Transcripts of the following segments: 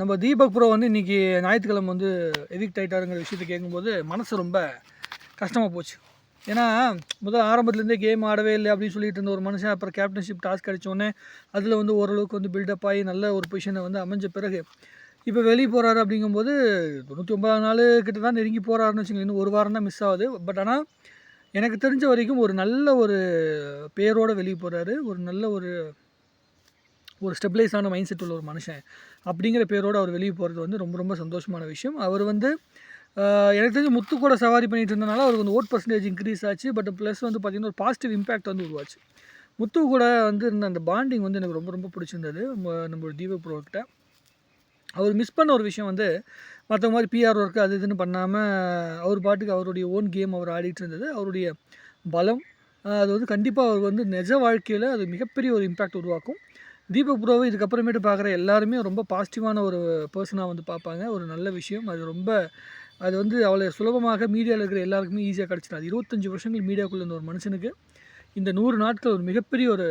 நம்ம தீபக் ப்ரோ வந்து இன்றைக்கி ஞாயிற்றுக்கிழமை வந்து எவிக்ட் ஆகிட்டாருங்கிற விஷயத்தை கேட்கும்போது மனசு ரொம்ப கஷ்டமாக போச்சு. ஏன்னா முதல் ஆரம்பத்துலேருந்தே கேம் ஆடவே இல்லை அப்படின்னு சொல்லிட்டு இருந்த ஒரு மனுஷன் அப்புறம் கேப்டன்ஷிப் டாஸ்க் அடித்தோடனே அதில் வந்து ஓரளவுக்கு வந்து பில்டப் ஆகி நல்ல ஒரு பொசிஷனை வந்து அமைஞ்ச பிறகு இப்போ வெளியே போகிறாரு அப்படிங்கும்போது தொண்ணூற்றி ஒன்பதாம் நாள் கிட்ட தான் நெருங்கி போகிறாருன்னு வச்சுக்கோங்க இன்னும் ஒரு வாரம் தான் மிஸ் ஆகுது. பட் ஆனால் எனக்கு தெரிஞ்ச வரைக்கும் ஒரு நல்ல ஒரு பேரோடு வெளியே போகிறாரு ஒரு நல்ல ஒரு ஒரு ஸ்டெபிளைஸான மைண்ட் செட் உள்ள ஒரு மனுஷன் அப்படிங்கிற பேரோடு அவர் வெளியே போகிறது வந்து ரொம்ப ரொம்ப சந்தோஷமான விஷயம். அவர் வந்து எனக்கு தெரிஞ்சு முத்து கூட சவாரி பண்ணிட்டு இருந்தனால அவருக்கு வந்து ஓட் பர்சன்டேஜ் இன்க்ரீஸ் ஆச்சு. பட் ப்ளஸ் வந்து பார்த்திங்கன்னா ஒரு பாசிட்டிவ் இம்பேக்ட் வந்து உருவாச்சு. முத்து கூட வந்து இருந்த அந்த பாண்டிங் வந்து எனக்கு ரொம்ப ரொம்ப பிடிச்சிருந்தது. நம்ம- நம்மளோட தீப ப்ரோக்கிட்ட அவர் மிஸ் பண்ண ஒரு விஷயம் வந்து மற்ற மாதிரி பிஆர் ஒர்க்கு அது இதுன்னு பண்ணாமல் அவர் பாட்டுக்கு அவருடைய ஓன் கேம் அவர் ஆடிட்டு இருந்தது. அவருடைய பலம் அது வந்து கண்டிப்பாக அவர் வந்து நிஜ வாழ்க்கையில் அது மிகப்பெரிய ஒரு இம்பேக்ட் உருவாக்கும். தீபக் ப்ரோவை இதுக்கப்புறமேட்டு பார்க்குற எல்லாருமே ரொம்ப பாசிட்டிவான ஒரு பர்சனாக வந்து பார்ப்பாங்க. ஒரு நல்ல விஷயம். அது ரொம்ப அது வந்து அவ்வளோ சுலபமாக மீடியாவில் இருக்கிற எல்லாருக்குமே ஈஸியாக கிடச்சிடாது இருபத்தஞ்சி வருஷங்கள் மீடியாக்குள்ளே இருந்த ஒரு மனுஷனுக்கு. இந்த நூறு நாட்கள் ஒரு மிகப்பெரிய ஒரு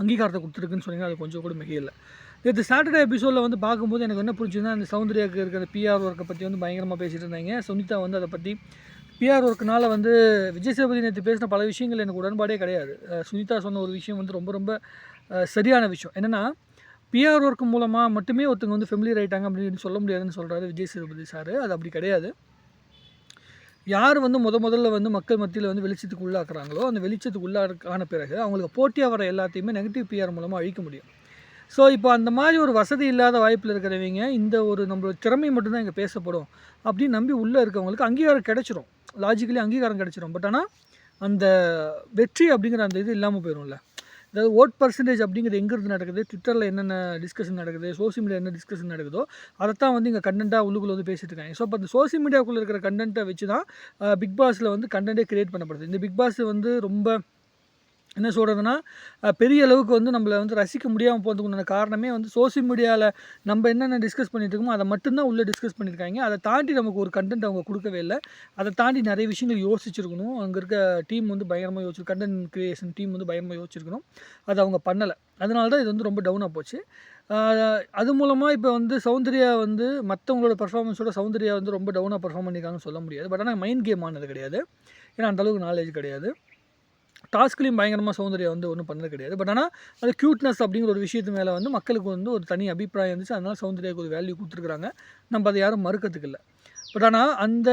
அங்கீகாரத்தை கொடுத்துருக்குன்னு சொன்னீங்கன்னா அது கொஞ்சம் கூட மிகையில்லை. நேற்று சாட்டர்டே எபிசோடில் வந்து பார்க்கும்போது எனக்கு என்ன பிடிச்சதுன்னா அந்த சௌந்தர்யாவுக்கு இருக்கிற பிஆர் ஒர்க்கை பற்றி வந்து பயங்கரமாக பேசிட்டு இருந்தாங்க. சுனிதா வந்து அதை பற்றி பிஆர் ஒர்க்குனால் வந்து விஜய் சேபதி நேற்று பேசின பல விஷயங்கள் எனக்கு உடன்பாடே கிடையாது. சுனிதா சொன்ன ஒரு விஷயம் வந்து ரொம்ப ரொம்ப சரியான விஷயம். என்னென்னா பிஆர் ஒர்க் மூலமாக மட்டுமே ஒருத்தங்க வந்து ஃபெமிலியர் ஆகிட்டாங்க அப்படின்னு சொல்ல முடியாதுன்னு சொல்கிறாரு விஜய் சேதுபதி சார். அது அப்படி கிடையாது. யார் வந்து முத முதல்ல வந்து மக்கள் மத்தியில் வந்து வெளிச்சத்துக்கு உள்ளாக்குறாங்களோ அந்த வெளிச்சத்துக்கு உள்ளாக்கான பிறகு அவங்களுக்கு போட்டியாக வர எல்லாத்தையுமே நெகட்டிவ் பிஆர் மூலமாக அழிக்க முடியும். ஸோ இப்போ அந்த மாதிரி ஒரு வசதி இல்லாத வாய்ப்பில் இருக்கிறவங்க இந்த ஒரு நம்மளோட திறமை மட்டும்தான் இங்கே பேசப்படும் அப்படின்னு நம்பி உள்ளே இருக்கவங்களுக்கு அங்கீகாரம் கிடச்சிரும். லாஜிக்கலி அங்கீகாரம் கிடச்சிரும். பட் ஆனால் அந்த வெற்றி அப்படிங்கிற அந்த இது இல்லாமல் போயிடும்ல அதாவது ஓட் பர்சன்டேஜ் அப்படிங்கிறது எங்கேருந்து நடக்குது? ட்விட்டரில் என்னென்ன டிஸ்கஷன் நடக்குது? சோஷியல் மீடியா என்ன டிஸ்கஷன் நடக்குதோ அதைத்தான் வந்து இங்கே கண்டென்ட்டாக உள்ளுக்குள்ள வந்து பேசிட்டு இருக்காங்க. ஸோ அப்போ அந்த சோசியல் மீடியாக்குள்ளே இருக்கிற கண்டென்ட்டை வச்சு தான் பிக் பாஸில் வந்து கண்டென்ட்டே கிரியேட் பண்ணப்படுது. இந்த பிக் பாஸ் வந்து ரொம்ப என்ன சொல்கிறதுனா பெரிய அளவுக்கு வந்து நம்மளை வந்து ரசிக்க முடியாமல் போகிறதுக்கு உண்டான காரணமே வந்து சோஷியல் மீடியாவில் நம்ம என்னென்ன டிஸ்கஸ் பண்ணிட்டு இருக்கோமோ அதை மட்டும்தான் உள்ளே டிஸ்கஸ் பண்ணியிருக்காங்க அதை தாண்டி நமக்கு ஒரு கண்டென்ட் அவங்க கொடுக்கவே இல்லை. அதை தாண்டி நிறைய விஷயங்கள் யோசிச்சிருக்கணும். அங்கே இருக்க டீம் வந்து பயங்கரமாக யோசிச்சு கண்டென்ட் க்ரியேஷன் டீம் வந்து பயங்கரமாக யோசிச்சிருக்கணும். அது அவங்க பண்ணலை. அதனால தான் இது வந்து ரொம்ப டவுனாக போச்சு. அது மூலமாக இப்போ வந்து சௌந்தர்யா வந்து மற்றவங்களோட பர்ஃபார்மன்ஸோட சௌந்தர்யா வந்து ரொம்ப டவுனாக பர்ஃபார்ம் பண்ணியிருக்காங்கன்னு சொல்ல முடியாது. பட் ஆனால் மைண்ட் கேம் ஆனது கிடையாது. ஏன்னா அந்த அளவுக்கு நாலேஜ் கிடையாது. டாஸ்க்லேயும் பயங்கரமாக சௌந்தர்யா வந்து ஒன்றும் பண்ணது கிடையாது. பட் ஆனால் அது க்யூட்னஸ் அப்படிங்கிற ஒரு விஷயத்து மேலே வந்து மக்களுக்கு வந்து ஒரு தனி அபிப்பிராயம் இருந்துச்சு. அதனால் சௌந்தர்யாவுக்கு ஒரு வேல்யூ கொடுத்துருக்குறாங்க. நம்ம அதை யாரும் மறுக்கிறதுக்கு இல்லை. பட் ஆனால் அந்த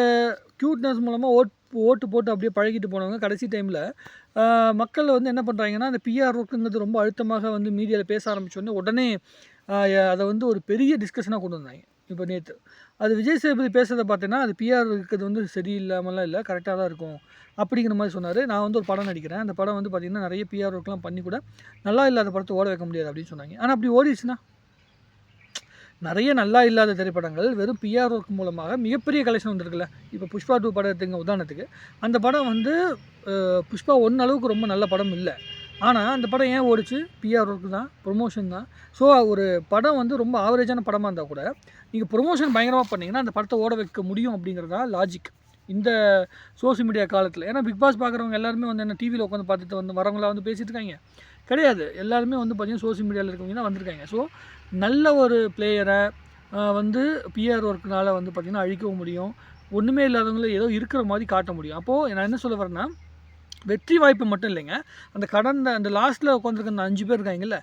க்யூட்னஸ் மூலமாக ஓட் ஓட்டு போட்டு அப்படியே பழகிட்டு போனவங்க கடைசி டைமில் மக்கள் வந்து என்ன பண்ணுறாங்கன்னா அந்த பிஆர் ஒர்க்குங்கிறது ரொம்ப அழுத்தமாக வந்து மீடியாவில் பேச ஆரம்பித்தோடனே உடனே உடனே அதை வந்து ஒரு பெரிய டிஸ்கஷனாக கொண்டு வந்தாங்க. இப்போ நேற்று அது விஜய் சேதுபதி பேசுகிறத பார்த்தீங்கன்னா அது பிஆர் இருக்கிறது வந்து சரியில்லாமலாம் இல்லை கரெக்டாக தான் இருக்கும். அப்படிங்கிற மாதிரி சொன்னார். நான் வந்து ஒரு படம் நடிக்கிறேன். அந்த படம் வந்து பார்த்திங்கன்னா நிறைய பிஆர் ஒர்க்லாம் பண்ணி கூட நல்லா இல்லாத படத்தை ஓட வைக்க முடியாது அப்படின்னு சொன்னாங்க. ஆனால் அப்படி ஓடிச்சுன்னா நிறைய நல்லா இல்லாத திரைப்படங்கள் வெறும் பிஆர் ஒர்க் மூலமாக மிகப்பெரிய கலெக்ஷன் வந்திருக்குல்ல. இப்போ புஷ்பா டூ படம் உதாரணத்துக்கு அந்த படம் வந்து புஷ்பா ஒன்று அளவுக்கு ரொம்ப நல்ல படம் இல்லை. ஆனால் அந்த படம் ஏன் ஓடிச்சு? பிஆர் ஒர்க்கு தான் ப்ரொமோஷன் தான். ஸோ ஒரு படம் வந்து ரொம்ப ஆவரேஜான படமாக இருந்தால் கூட நீங்கள் ப்ரொமோஷன் பயங்கரமாக பண்ணிங்கன்னா அந்த படத்தை ஓட வைக்க முடியும் அப்படிங்கிறதா லாஜிக் இந்த சோஷியல் மீடியா காலத்தில். ஏன்னா பிக் பாஸ் பார்க்குறவங்க எல்லாருமே வந்து என்ன டிவியில் உட்காந்து பார்த்துட்டு வந்து வரவங்களா வந்து பேசிட்டு இருக்காங்க. கிடையாது. எல்லாருமே வந்து பார்த்தீங்கன்னா சோஷியல் மீடியாவில் இருக்கவங்க தான் வந்திருக்காங்க. ஸோ நல்ல ஒரு பிளேயரை வந்து பிஆர் ஒர்க்குனால் வந்து பார்த்திங்கன்னா அழிக்கவும் முடியும். ஒன்றுமே இல்லாதவங்கள ஏதோ இருக்கிற மாதிரி காட்ட முடியும். அப்போது நான் என்ன சொல்ல வரேன்னா வெற்றி வாய்ப்பு மட்டும் இல்லைங்க. அந்த கடந்த அந்த லாஸ்ட்டில் உட்காந்துருக்க அந்த அஞ்சு பேர் இருக்காங்கல்ல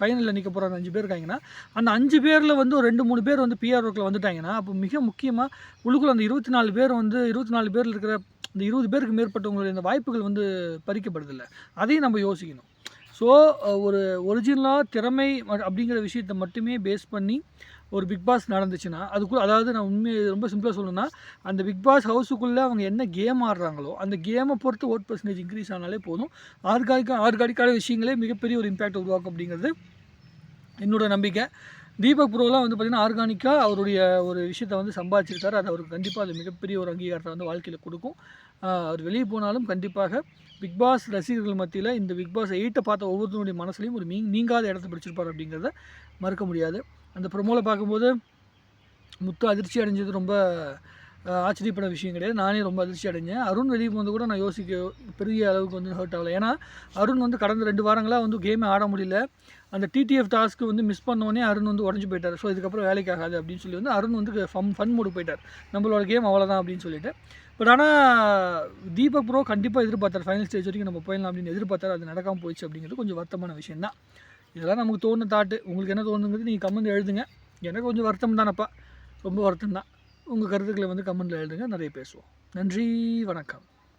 ஃபைனலில் நிற்க போகிற அந்த அஞ்சு பேர் இருக்காங்கன்னா அந்த அஞ்சு பேரில் வந்து ஒரு ரெண்டு மூணு பேர் வந்து பிஆர் ஒர்க்கில் வந்துட்டாங்கன்னா அப்போ மிக முக்கியமாக உள்ளுக்குள்ள அந்த இருபத்தி நாலு பேர் வந்து இருபத்தி நாலு பேரில் இருக்கிற இந்த இருபது பேருக்கு மேற்பட்டவங்களுடைய இந்த வாய்ப்புகள் வந்து பறிக்கப்படுதில்லை. அதையும் நம்ம யோசிக்கணும். ஸோ ஒரு ஒரிஜினலாக திறமை அப்படிங்கிற விஷயத்தை மட்டுமே பேஸ் பண்ணி ஒரு பிக் பாஸ் நடந்துச்சுன்னா அதுக்குள்ள அதாவது நான் உண்மையை ரொம்ப சிம்பிளாக சொல்லணும்னா அந்த பிக் பாஸ் ஹவுஸுக்குள்ளே அவங்க என்ன கேம் ஆடுறாங்களோ அந்த கேமை பொறுத்து ஓட் பர்சன்டேஜ் இன்க்ரீஸ் ஆனாலே போதும். ஆர்கானிக்காக ஆர்கானிக்கான விஷயங்களே மிகப்பெரிய ஒரு இம்பேக்ட் உருவாக்கும் அப்படிங்கிறது என்னோட நம்பிக்கை. தீபக் ப்ரோலாம் வந்து பார்த்திங்கன்னா ஆர்கானிக்காக அவருடைய ஒரு விஷயத்தை வந்து சம்பாதிச்சிருக்காரு. அது அவருக்கு கண்டிப்பாக அது மிகப்பெரிய ஒரு அங்கீகாரத்தை வந்து வாழ்க்கையில் கொடுக்கும். அவர் வெளியே போனாலும் கண்டிப்பாக பிக் பாஸ் ரசிகர்கள் மத்தியில் இந்த பிக் பாஸ் எயிட்டை பார்த்த ஒவ்வொருத்தருடைய மனசுலையும் ஒரு மீ நீங்காத இடத்த பிடிச்சிருப்பார் அப்படிங்கிறத மறுக்க முடியாது. அந்த ப்ரொமோவில் பார்க்கும்போது முத்து அதிர்ச்சி அடைஞ்சது ரொம்ப ஆச்சரியப்பட விஷயம் கிடையாது. நானே ரொம்ப அதிர்ச்சி அடைஞ்சேன். அருண் வெளியே வந்து கூட நான் யோசிக்க பெரிய அளவுக்கு வந்து ஹர்ட் ஆகலை. ஏன்னா அருண் வந்து கடந்த ரெண்டு வாரங்களாக வந்து கேமே ஆட முடியல. அந்த டிடிஎஃப் டாஸ்க்கு வந்து மிஸ் பண்ணோடனே அருண் வந்து உடஞ்சி போயிட்டார். ஸோ இதுக்கப்புறம் வேலைக்கு ஆகாது அப்படின்னு சொல்லி வந்து அருண் வந்து ஃபம் ஃபன் மூடு போயிட்டார். நம்மளோட கேம் அவ்வளோதான் அப்படின்னு சொல்லிட்டு. பட் ஆனால் தீபக் ப்ரோ கண்டிப்பாக எதிர்பார்த்தார். ஃபைனல் ஸ்டேஜ் வரைக்கும் நம்ம போயிடலாம் அப்படின்னு எதிர்பார்த்தார். அது நடக்காமல் போயிடுச்சு அப்படிங்கிறது கொஞ்சம் வருத்தமான விஷயம் தான் இதெல்லாம் நமக்கு தோணுன தாட்டு உங்களுக்கு என்ன தோணுங்கிறது நீங்கள் கமெண்ட் எழுதுங்க. எனக்கு கொஞ்சம் வருத்தம் தானப்பா. ரொம்ப வருத்தம் தான் உங்கள் கருத்துக்களை வந்து கமெண்ட்டில் எழுதுங்க. நிறைய பேசுவோம். நன்றி வணக்கம்.